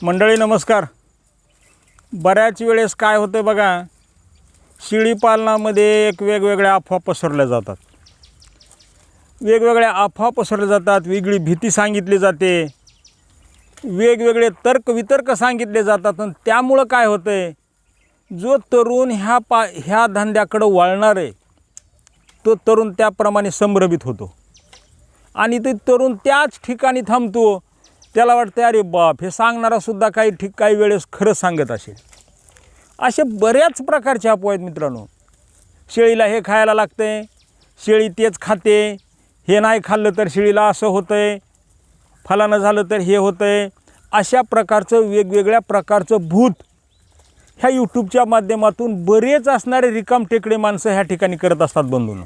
मंडळी नमस्कार. बऱ्याच वेळेस काय होतं बघा शेळीपालनामध्ये एक वेगवेगळ्या अफवा पसरल्या जातात. वेगवेगळ्या अफवा पसरल्या जातात वेगळी भीती सांगितली जाते वेगवेगळे तर्क वितर्क सांगितले जातात आणि त्यामुळं काय होतं आहे जो तरुण ह्या पा ह्या धंद्याकडं वळणार आहे तो तरुण त्याप्रमाणे संभ्रमित होतो. आणि ते तरुण त्याच ठिकाणी थांबतो त्याला वाटतं अरे बाप हे सांगणारा सुद्धा काही ठीक काही वेळेस खरं सांगत असेल. असे बऱ्याच प्रकारचे अफवा आहेत मित्रांनो. शेळीला हे खायला लागतंय शेळी तेच खाते हे नाही खाल्लं तर शेळीला असं होतं आहे फलानं झालं तर हे होतं आहे अशा प्रकारचं वेगवेगळ्या प्रकारचं भूत ह्या यूट्यूबच्या माध्यमातून बरेच असणारे रिकाम टेकडे माणसं ह्या ठिकाणी करत असतात बंधून.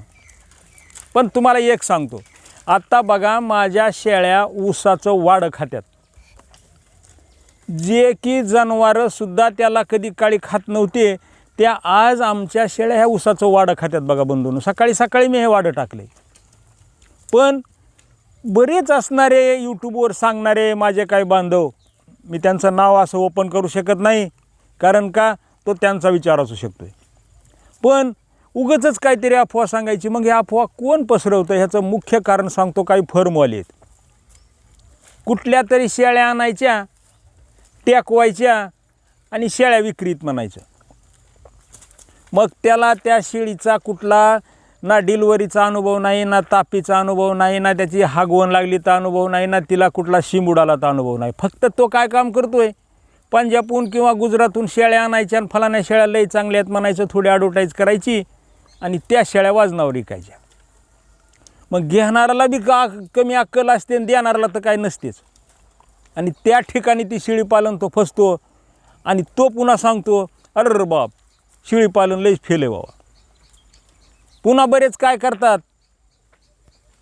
पण तुम्हाला एक सांगतो. आत्ता बघा माझ्या शेळ्या ऊसाचं वाढ खात्यात. जे की जनावरंसुद्धा त्याला कधी काळी खात नव्हते त्या आज आमच्या शेळ्या ह्या ऊसाचं वाडं खात्यात बघा बंधून. सकाळी सकाळी मी हे वाडं टाकले पण बरेच असणारे यूट्यूबवर सांगणारे माझे काही बांधव मी त्यांचं नाव असं ओपन करू शकत नाही कारण का तो त्यांचा विचार असू शकतो आहे पण उगच काहीतरी अफवा सांगायची. मग हे अफवा कोण पसरवतं? ह्याचं मुख्य कारण सांगतो काही फर्मवाले आहेत कुठल्या तरी शेळ्या आणायच्या टेकवायच्या आणि शेळ्या विक्रीत म्हणायच्या. मग त्याला त्या शेळीचा कुठला ना डिलिव्हरीचा अनुभव नाही ना तापीचा अनुभव नाही ना त्याची हागवण लागली तर अनुभव नाही ना तिला कुठला शिंबुडाला तर अनुभव नाही. फक्त तो काय काम करतोय? पंजाबहून किंवा गुजरातहून शेळ्या आणायच्या आणि फलाण्या शेळ्या लई चांगल्या आहेत म्हणायचं थोडी ॲडव्हर्टाईज करायची. आणि त्या शेळ्या वाजनावर विकायच्या. मग घेणाराला बी का कमी अक्कल असते आणि देणाराला तर काय नसतेच. आणि त्या ठिकाणी ती शेळी पालन तो फसतो आणि तो पुन्हा सांगतो अरे बाप शेळी पालन लईच फेल आहे बाबा. पुन्हा बरेच काय करतात?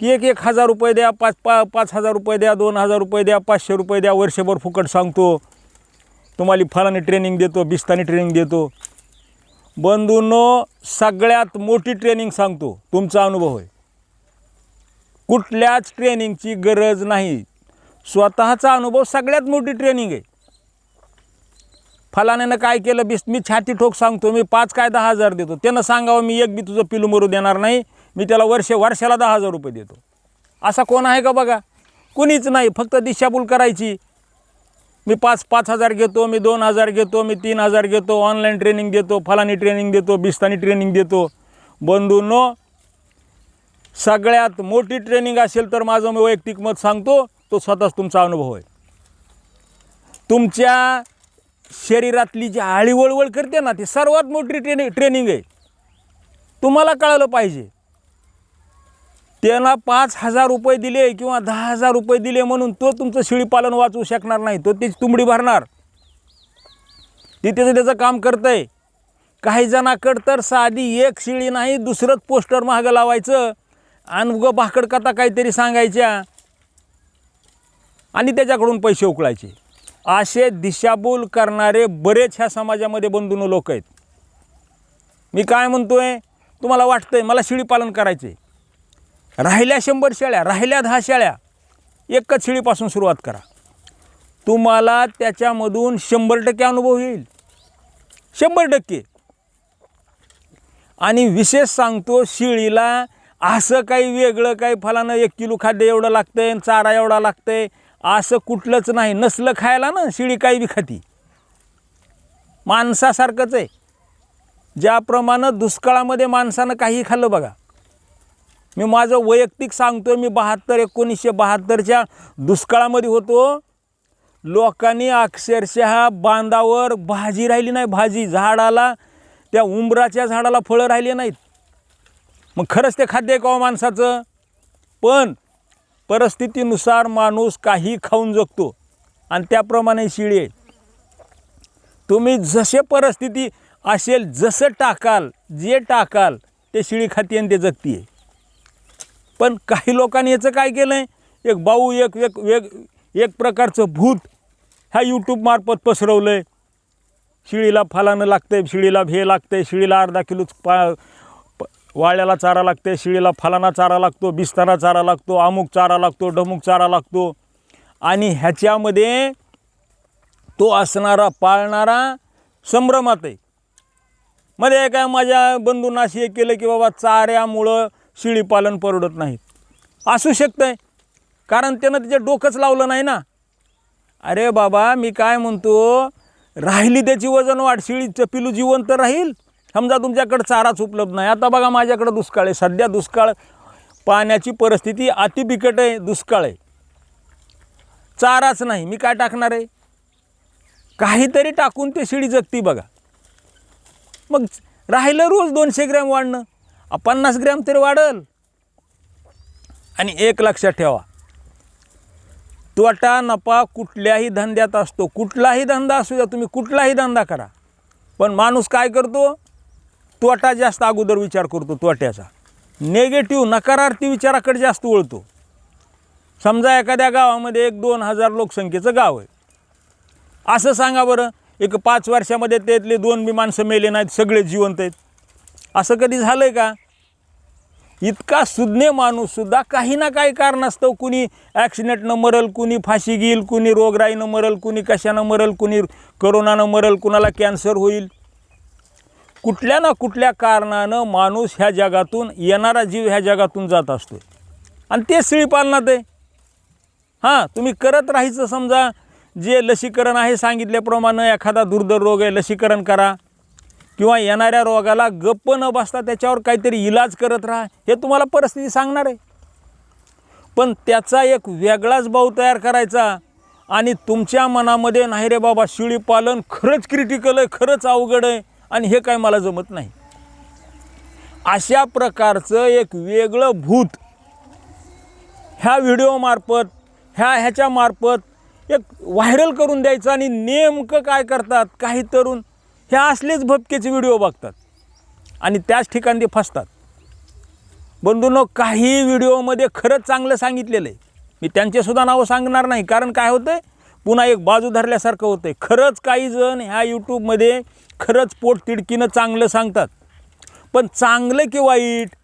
की एक एक हजार रुपये द्या पाच पा पाच हजार रुपये द्या दोन हजार रुपये द्या पाचशे रुपये द्या वर्षभर फुकट सांगतो. तुम्हाला फलाने ट्रेनिंग देतो बिस्तानी ट्रेनिंग देतो. बंधूंनो सगळ्यात मोठी ट्रेनिंग सांगतो. तुमचा अनुभव आहे कुठल्याच ट्रेनिंगची गरज नाही. स्वतःचा अनुभव सगळ्यात मोठी ट्रेनिंग आहे. फलाण्यानं काय केलं बिस मी छाती ठोक सांगतो मी पाच काय दहा हजार देतो. त्यानं सांगावं मी एक बी तुझं पिलू मरू देणार नाही. मी त्याला वर्ष वर्षाला दहा हजार रुपये देतो. असा कोण आहे का बघा? कुणीच नाही फक्त दिशाभूल करायची. मी पाच पाच हजार घेतो मी दोन हजार घेतो मी तीन हजार घेतो ऑनलाईन ट्रेनिंग देतो फलानी ट्रेनिंग देतो बिस्तानी ट्रेनिंग देतो. बंधूंनो सगळ्यात मोठी ट्रेनिंग असेल तर माझं मी वैयक्तिक मत सांगतो तो स्वतःच तुमचा अनुभव आहे. तुमच्या शरीरातली जी आळीवळवळ करते ना ती सर्वात मोठी ट्रेनिंग ट्रेनिंग आहे. तुम्हाला कळालं पाहिजे. त्याला पाच हजार रुपये दिले किंवा दहा हजार रुपये दिले म्हणून तो तुमचं शेळीपालन वाचवू शकणार नाही. तो तीच तुंबडी भरणार. ती त्याचं त्याचं काम करतं आहे काही जणाकडं तर साधी एक शिळी नाही दुसरंच पोस्टर मागं लावायचं. आणि उगं भाकड कथा काहीतरी सांगायच्या. आणि त्याच्याकडून पैसे उकळायचे. असे दिशाभूल करणारे बरेच ह्या समाजामध्ये बंधून लोक आहेत. मी काय म्हणतोय? तुम्हाला वाटतंय मला शेळीपालन करायचे राहिल्या शंभर शेळ्या राहिल्या दहा शेळ्या एकच शेळीपासून सुरुवात करा. तुम्हाला त्याच्यामधून शंभर टक्के अनुभव येईल. शंभर टक्के. आणि विशेष सांगतो शिळीला असं काही वेगळं काही फलानं एक किलो खाद्य एवढं लागतं आहे चारा एवढा लागतं आहे असं कुठलंच नाही. नसलं खायला ना शिळी काही बी खाती. माणसासारखंच आहे. ज्याप्रमाणे दुष्काळामध्ये माणसानं काही खाल्लं बघा. मी माझं वैयक्तिक सांगतो मी बहात्तर एकोणीसशे बहात्तरच्या दुष्काळामध्ये होतो. लोकांनी अक्षरशः बांधावर भाजी राहिली नाही. भाजी झाडाला त्या उंबराच्या झाडाला फळं राहिली नाहीत. मग खरंच ते खाद्य आहे का हो माणसाचं? पण परिस्थितीनुसार माणूस काही खाऊन जगतो. आणि त्याप्रमाणे शिळी आहे. तुम्ही जसे परिस्थिती असेल जसं टाकाल जे टाकाल ते शिळी खाती आणि ते जगती आहे पण काही लोकांनी याचं काय केलं आहे एक बाऊ एक एक वेग एक प्रकारचं भूत ह्या यूट्यूबमार्फत पसरवलं आहे शिळीला फलानं लागतंय शिळीला भे लागतंय शिळीला अर्धा किलो पा प- वाळ्याला चारा लागते शिळीला फलाना चारा लागतो बिस्तारा चारा लागतो अमुक चारा लागतो डमुक चारा लागतो. आणि ह्याच्यामध्ये तो असणारा पाळणारा संभ्रमात आहे. मध्ये काय माझ्या बंधूंना अशी हे केलं की बाबा चाऱ्यामुळं शेळीपालन परवडत नाही असू शकतंय. कारण त्यानं त्याचं डोकंच लावलं नाही ना. अरे बाबा मी काय म्हणतो? राहिली त्याची वजन वाढ शिळीचं पिलू जिवंत राहील. समजा तुमच्याकडं चाराच उपलब्ध नाही. आता बघा माझ्याकडं दुष्काळ आहे. सध्या दुष्काळ पाण्याची परिस्थिती अति बिकट आहे दुष्काळ आहे. चाराच नाही. मी काय टाकणार आहे? काहीतरी टाकून ते शिळी जगती बघा. मग राहिलं रोज दोनशे ग्रॅम वाढणं. पन्नास ग्रॅम तरी वाढल. आणि एक लक्षात ठेवा. तोटा नफा कुठल्याही धंद्यात असतो. कुठलाही धंदा असू द्या तुम्ही कुठलाही धंदा करा. पण माणूस काय करतो? तोटा जास्त अगोदर विचार करतो तोट्याचा. नेगेटिव्ह नकारार्थी विचाराकडे जास्त वळतो. समजा एखाद्या गावामध्ये एक दोन हजार लोकसंख्येचं गाव आहे. असं सांगा बरं एक पाच वर्षामध्ये त्यातले दोन बी माणसं मेले नाहीत सगळे जिवंत आहेत. असं कधी झालं आहे का? इतका सुज्ञ माणूससुद्धा काही ना काही कारणास्तव कुणी ॲक्सिडेंटनं मरल कुणी फाशी घेईल कुणी रोगराईनं मरल कुणी कशानं मरल कुणी करोनानं मरल कुणाला कॅन्सर होईल. कुठल्या ना कुठल्या कारणानं माणूस ह्या जगातून येणारा जीव ह्या जगातून जात असतो आणि तेच शेळीपालनात आहे. हां तुम्ही करत राहायचं समजा जे लसीकरण आहे सांगितल्याप्रमाणे एखादा दुर्धर रोग आहे लसीकरण करा. किंवा येणाऱ्या रोगाला गप्प न बसता त्याच्यावर काहीतरी इलाज करत राहा हे तुम्हाला परिस्थिती सांगणार आहे. पण त्याचा एक वेगळाच भाऊ तयार करायचा आणि तुमच्या मनामध्ये नाही रे बाबा शिळीपालन खरंच क्रिटिकल आहे खरंच अवघड आहे आणि हे काय मला जमत नाही. अशा प्रकारचं एक वेगळं भूत ह्या व्हिडिओमार्फत ह्या ह्याच्यामार्फत एक व्हायरल करून द्यायचं आणि नेमकं काय करतात काही तरुण हे असलेच भपकेचे व्हिडिओ बघतात. आणि त्याच ठिकाणी ते फसतात. बंधूंनो काही व्हिडिओमध्ये खरंच चांगलं सांगितलेलं आहे. मी त्यांचेसुद्धा नावं सांगणार नाही कारण काय होतं आहे पुन्हा एक बाजू धरल्यासारखं होतं आहे खरंच काही जण ह्या यूट्यूबमध्ये खरंच पोट तिडकीनं चांगलं सांगतात. पण चांगलं की वाईट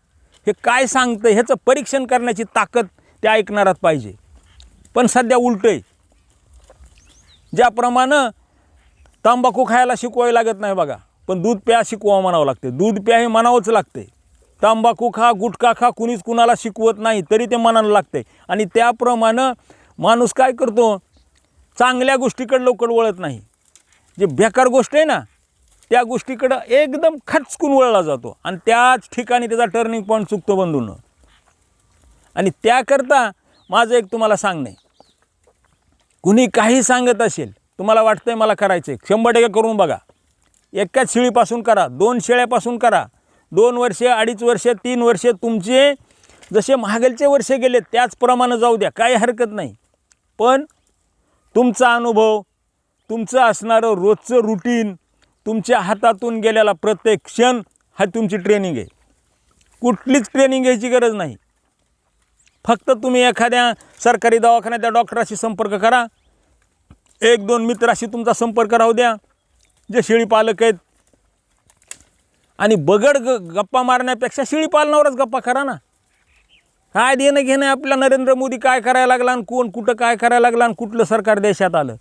हे काय सांगतं ह्याचं परीक्षण करण्याची ताकद त्या ऐकणारात पाहिजे. पण सध्या उलटं आहे ज्याप्रमाणे तंबाखू खायला शिकवावी लागत नाही बघा. पण दूध प्या शिकवा म्हणावं लागते. दूध प्या हे म्हणावंच लागते. तंबाखू खा गुटखा खा कुणीच कुणाला शिकवत नाही तरी ते मनाला लागते. आणि त्याप्रमाणे माणूस काय करतो? चांगल्या गोष्टीकडे लवकर वळत नाही. जे बेकार गोष्ट आहे ना त्या गोष्टीकडं एकदम खचकून वळला जातो. आणि त्याच ठिकाणी त्याचा टर्निंग पॉईंट चुकतो बंधून. आणि त्याकरता माझं एक तुम्हाला सांगणं आहे. कुणी काही सांगत असेल तुम्हाला वाटतं आहे मला करायचं आहे शंभर टक्के करून बघा. एकाच शेळीपासून करा दोन शेळ्यापासून करा. दोन वर्षे अडीच वर्षे तीन वर्षे तुमचे जसे महागलचे वर्ष गेले त्याचप्रमाणे जाऊ द्या काही हरकत नाही. पण तुमचा अनुभव तुमचं असणारं रोजचं रुटीन तुमच्या हातातून गेलेला प्रत्येक क्षण हा तुमची ट्रेनिंग आहे. कुठलीच ट्रेनिंग घ्यायची गरज नाही. फक्त तुम्ही एखाद्या सरकारी दवाखान्यात त्या डॉक्टराशी संपर्क करा. एक दोन मित्राशी तुमचा संपर्क राहू द्या. जे शेळी पालक आहेत. आणि बगड ग गप्पा मारण्यापेक्षा शेळी पालनावरच गप्पा करा ना. काय देणं घेणं आपल्या नरेंद्र मोदी काय करायला लागला आणि कोण कुठं काय करायला लागला आणि कुठलं सरकार देशात आलं?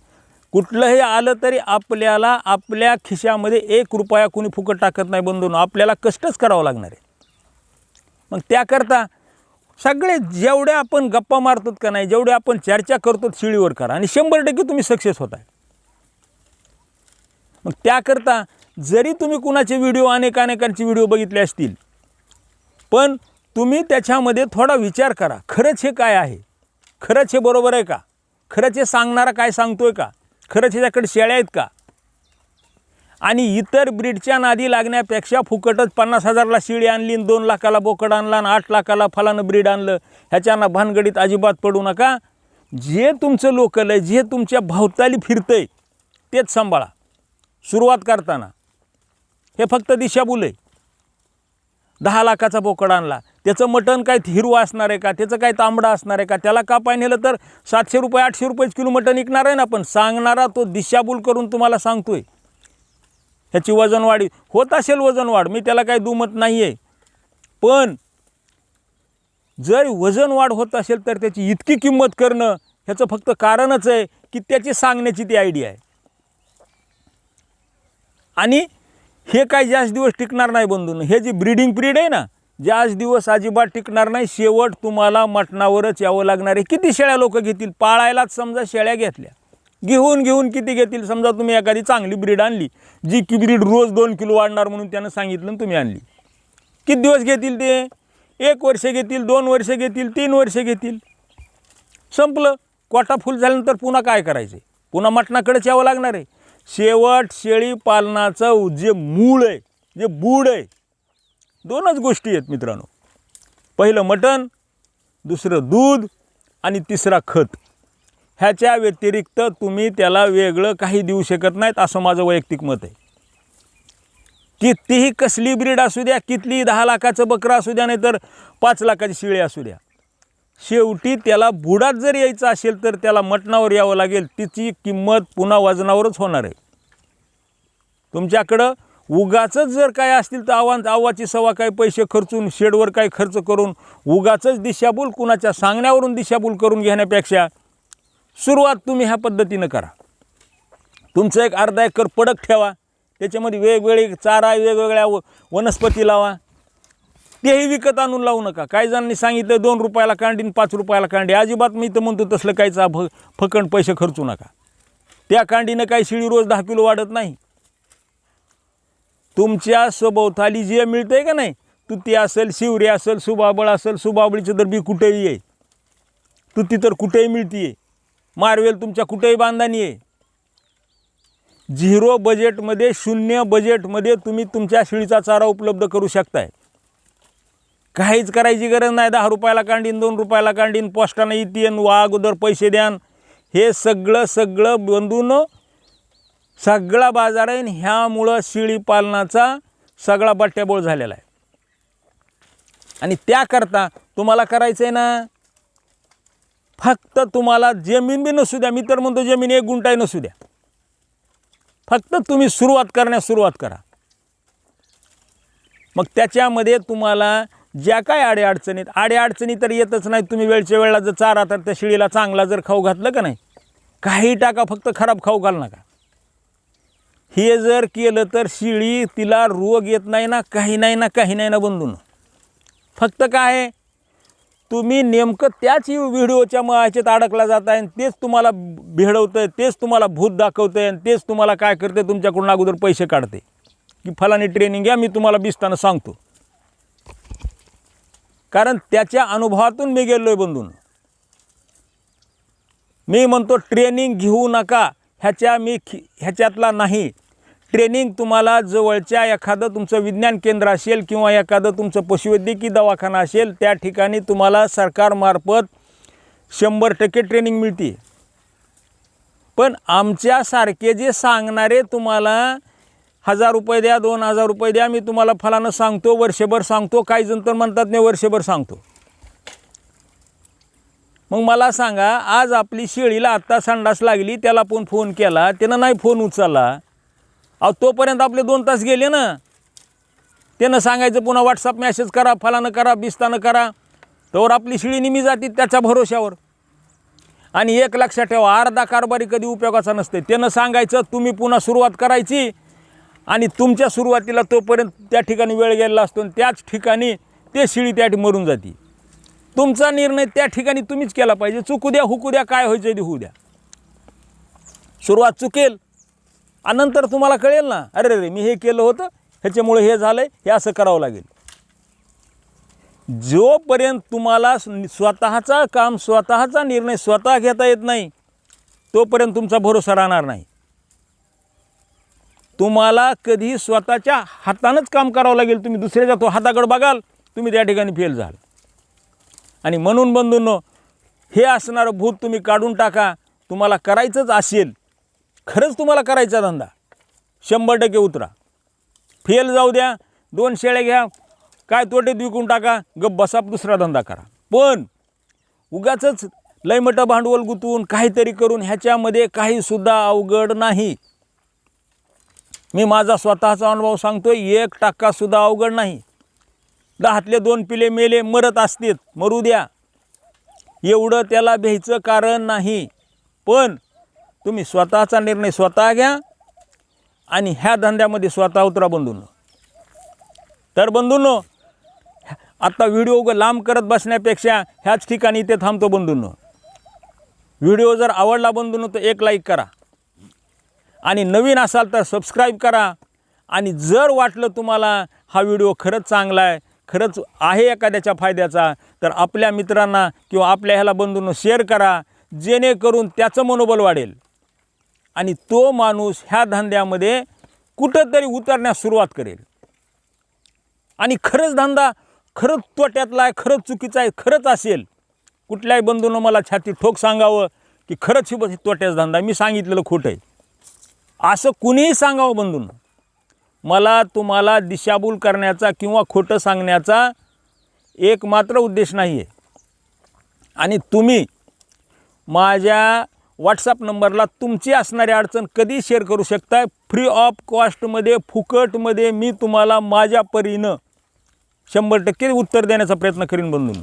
कुठलंही आलं तरी आपल्याला आपल्या खिशामध्ये एक रुपया कोणी फुकट टाकत नाही बंधून. आपल्याला कष्टच करावं लागणार आहे. मग त्याकरता सगळे जेवढे आपण गप्पा मारतो का नाही जेवढे आपण चर्चा करतो शिळीवर करा आणि शंभर टक्के तुम्ही सक्सेस होत आहे मग त्याकरता जरी तुम्ही कुणाचे व्हिडिओ अनेक अनेकांचे व्हिडिओ बघितले असतील पण तुम्ही त्याच्यामध्ये थोडा विचार करा खरंच हे काय आहे? खरंच हे बरोबर आहे का? खरंच हे सांगणारा काय सांगतोय का? खरंच ह्याच्याकडे शेळ्या आहेत का? आणि इतर ब्रीडच्या नादी लागण्यापेक्षा फुकटच पन्नास हजारला शिळी आणली आणि दोन लाखाला बोकड आणला आणि आठ लाखाला फलानं ब्रीड आणलं ह्याच्यानं भानगडीत अजिबात पडू नका. जे तुमचं लोकल आहे जे तुमच्या भोवताली आहे तेच सांभाळा. सुरुवात करताना. हे फक्त दिशाभूल आहे. दहा लाखाचा बोकड आणला. त्याचं मटण काय हिरवं असणार आहे का? त्याचं काय तांबडा असणार आहे का? त्याला का पाय नेलं तर सातशे रुपये आठशे रुपयेच किलो मटण विकणार आहे ना पण सांगणारा तो दिशाभूल करून तुम्हाला सांगतोय. ह्याची वजन वाढी होत असेल वजन वाढ मी त्याला काही दुमत नाही आहे पण जर वजन वाढ होत असेल तर त्याची इतकी किंमत करणं ह्याचं फक्त कारणच आहे की त्याची सांगण्याची ती आयडिया आहे. आणि हे काय जास्त दिवस टिकणार नाही बंधून. हे जी ब्रीडिंग पिरियड आहे ना जास्त दिवस अजिबात टिकणार नाही. शेवट तुम्हाला मटणावरच यावं लागणार आहे. किती शेळ्या लोक घेतील? पाळायलाच समजा शेळ्या घेतल्या. घेऊन घेऊन किती घेतील? समजा तुम्ही एखादी चांगली ब्रीड आणली जी की ब्रीड रोज दोन किलो वाढणार म्हणून त्यानं सांगितलं आणि तुम्ही आणली. किती दिवस घेतील ते? एक वर्ष घेतील दोन वर्ष घेतील तीन वर्ष घेतील. संपलं. कोटा फुल झाल्यानंतर पुन्हा काय करायचं पुन्हा मटणाकडेच यावं लागणार आहे. शेवट शेळी पालनाचं जे मूळ आहे जे बूड आहे दोनच गोष्टी आहेत मित्रांनो. पहिलं मटण दुसरं दूध आणि तिसरा खत. ह्याच्या व्यतिरिक्त तुम्ही त्याला वेगळं काही देऊ शकत नाहीत असं माझं वैयक्तिक मत आहे. कितीही कसली ब्रीड असू द्या कितलीही दहा लाखाचं बकरं असू द्या नाही तर पाच लाखाची शिळे असू द्या. शेवटी त्याला बुडात जर यायचं असेल तर त्याला मटणावर यावं लागेल तिची किंमत पुन्हा वजनावरच होणार आहे. तुमच्याकडं उगाचंच जर काय असतील तर आव्हान आव्हाची सव्वा काही पैसे खर्चून शेडवर काही खर्च करून उगाचच दिशाभूल कुणाच्या सांगण्यावरून दिशाभूल करून घेण्यापेक्षा सुरुवात तुम्ही ह्या पद्धतीनं करा. तुमचं एक अर्धा एकर पडक ठेवा. त्याच्यामध्ये वेगवेगळे चारा वेगवेगळ्या व वनस्पती लावा. तेही विकत आणून लावू नका. काही जणांनी सांगितलं दोन रुपयाला कांडीन पाच रुपयाला कांडी. अजिबात मी तर म्हणतो तसलं काहीच फ फकण पैसे खर्चू नका. त्या कांडीनं काही शिळी रोज दहा किलो वाढत नाही. तुमच्या सभोवताली जे मिळतंय का नाही तुती असेल शिवरी असेल सुबाबळ असेल सुबाबळीचं तर बी कुठेही आहे. तुती तर कुठेही मिळतीये. मारवेल तुमच्या कुठेही बांधानी आहे. झिरो बजेटमध्ये शून्य बजेटमध्ये तुम्ही तुमच्या शिळीचा चारा उपलब्ध करू शकताय. काहीच करायची गरज नाही दहा रुपयाला कांडीन दोन रुपयाला कांडीन पोस्टानं येतीन वा अगोदर पैसे द्यान. हे सगळं सगळं बंधून सगळा बाजार आहे आणि ह्यामुळं शिळी पालनाचा सगळा बट्ट्याबोळ झालेला आहे. आणि त्याकरता तुम्हाला करायचं आहे ना फक्त तुम्हाला जमीन बी नसू द्या. मी तर म्हणतो जमीन एक गुंटाही नसू द्या. फक्त तुम्ही सुरुवात करण्यास सुरुवात करा. मग त्याच्यामध्ये तुम्हाला ज्या काय अडीअडचणीत अडीअडचणी तर येतच नाही तुम्ही वेळच्या वेळेला जर चारा तर त्या शिळीला चांगला जर खाऊ घातलं का नाही? काही टाका फक्त खराब खाऊ घाल नका. हे जर केलं तर शिळी तिला रोग येत नाही ना काही नाही ना काही नाही ना बंधून. फक्त काय आहे? तुम्ही नेमकं त्याच व्हिडिओच्या मायाच्यात अडकला जात आहे आणि तेच तुम्हाला भिडवतं आहे तेच तुम्हाला भूत दाखवतं आहे आणि तेच तुम्हाला काय करते तुमच्याकडून अगोदर पैसे काढते की फलानी ट्रेनिंग घ्या मी तुम्हाला बिस्तानं सांगतो. कारण त्याच्या अनुभवातून मी गेलो आहे बंधून. मी म्हणतो ट्रेनिंग घेऊ नका. ह्याच्या मी खि ह्याच्यातला नाही. ट्रेनिंग तुम्हाला जवळच्या एखादं तुमचं विज्ञान केंद्र असेल किंवा एखादं तुमचं पशुवैद्यकीय दवाखाना असेल त्या ठिकाणी तुम्हाला सरकारमार्फत शंभर टक्के ट्रेनिंग मिळते. पण आमच्यासारखे जे सांगणारे तुम्हाला हजार रुपये द्या दोन हजार रुपये द्या मी तुम्हाला फलानं सांगतो वर्षभर सांगतो काही जण तर म्हणतात मी वर्षभर सांगतो. मग मला सांगा आज आपली शेळीला आत्ता संडास लागली त्याला पण फोन केला त्यानं नाही फोन उचलला. अहो तोपर्यंत आपले दोन तास गेले ना. त्यानं सांगायचं पुन्हा व्हॉट्सअप मॅसेज करा फलानं करा बिस्तानं करा. तर आपली शिळी निमी जाते त्याच्या भरोश्यावर. आणि एक लक्षात ठेवा अर्धा कारभारी कधी उपयोगाचा नसते. त्यानं सांगायचं तुम्ही पुन्हा सुरुवात करायची आणि तुमच्या सुरुवातीला तोपर्यंत त्या ठिकाणी वेळ गेलेला असतो आणि त्याच ठिकाणी ते शिळी त्या ठिकाणी मरून जाते. तुमचा निर्णय त्या ठिकाणी तुम्हीच केला पाहिजे. चुकू द्या हुकू द्या काय व्हायचं ते होऊ द्या. सुरुवात चुकेल आणि नंतर तुम्हाला कळेल ना अरे रे मी हे केलं होतं ह्याच्यामुळे हे झालं आहे हे असं करावं लागेल. जोपर्यंत तुम्हाला स्वतःचा काम स्वतःचा निर्णय स्वतः घेता येत नाही तोपर्यंत तुमचा भरोसा राहणार नाही. तुम्हाला कधी स्वतःच्या हातानंच काम करावं लागेल तुम्ही दुसऱ्याच्या तो हाताकडं बघाल तुम्ही त्या ठिकाणी फेल झाल. आणि म्हणून बंधूंनो हे असणारं भूत तुम्ही काढून टाका तुम्हाला करायचंच असेल खरंच तुम्हाला करायचा धंदा. शंभर टक्के उतरा. फेल जाऊ द्या दोन शेळ्या घ्या काय तोटेत विकून टाका गप बसाप दुसरा धंदा करा. पण उगाचच लयमटं भांडवल गुंतवून काहीतरी करून ह्याच्यामध्ये काहीसुद्धा अवघड नाही. मी माझा स्वतःचा अनुभव सांगतो एक टक्कासुद्धा अवघड नाही. दहातले दोन पिले मेले मरत असतील मरू द्या. एवढं त्याला भ्यायचं कारण नाही. पण तुम्ही स्वतःचा निर्णय स्वतः घ्या आणि ह्या धंद्यामध्ये स्वतः उतरा बंधूंनो. तर बंधूंनो आत्ता व्हिडिओ उगं लांब करत बसण्यापेक्षा ह्याच ठिकाणी इथे थांबतो बंधूंनो. व्हिडिओ जर आवडला बंधूंनो तर एक लाईक करा. आणि नवीन असाल तर सबस्क्राईब करा. आणि जर वाटलं तुम्हाला हा व्हिडिओ खरंच चांगला आहे खरंच आहे एखाद्याच्या फायद्याचा तर आपल्या मित्रांना किंवा आपल्या ह्याला बंधूंनो शेअर करा. जेणेकरून त्याचं मनोबल वाढेल. आणि तो माणूस ह्या धंद्यामध्ये कुठंतरी उतरण्यास सुरुवात करेल. आणि खरंच धंदा खरंच तोट्यातला आहे खरंच चुकीचा आहे खरंच असेल. कुठल्याही बंधूनं मला छाती ठोक सांगावं की खरंच ही बस तोट्याचा धंदा मी सांगितलेलं खोटं आहे. असं कुणीही सांगावं बंधून. मला तुम्हाला दिशाभूल करण्याचा किंवा खोटं सांगण्याचा एक मात्र उद्देश नाही आहे आणि तुम्ही माझ्या व्हॉट्सअप नंबरला तुमची असणारी अडचण कधी शेअर करू शकताय? फ्री ऑफ कॉस्टमध्ये फुकटमध्ये मी तुम्हाला माझ्या परीनं शंभर टक्के उत्तर देण्याचा प्रयत्न करीन बंधून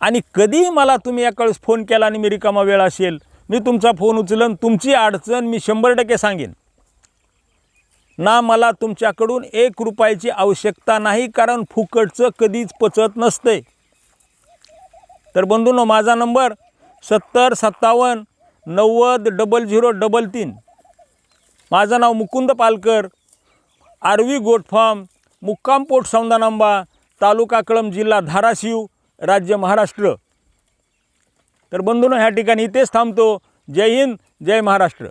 आणि कधीही मला तुम्ही एकावेळेस फोन केला आणि मी रिकामा वेळ असेल मी तुमचा फोन उचलन तुमची अडचण मी शंभर टक्के सांगेन. ना मला तुमच्याकडून एक रुपयाची आवश्यकता नाही कारण फुकटचं कधीच पचत नसते तर बंधूंनो माझा नंबर सत्तर सत्तावन्न नव्वद डबल झिरो डबल तीन. माझं नाव Mukund Palkar. RV goat farm मुक्काम पोट सौंदानांबा तालुका कळम जिल्हा धाराशिव राज्य महाराष्ट्र. तर बंधून ह्या ठिकाणी इथेच थांबतो. जय हिंद जय महाराष्ट्र.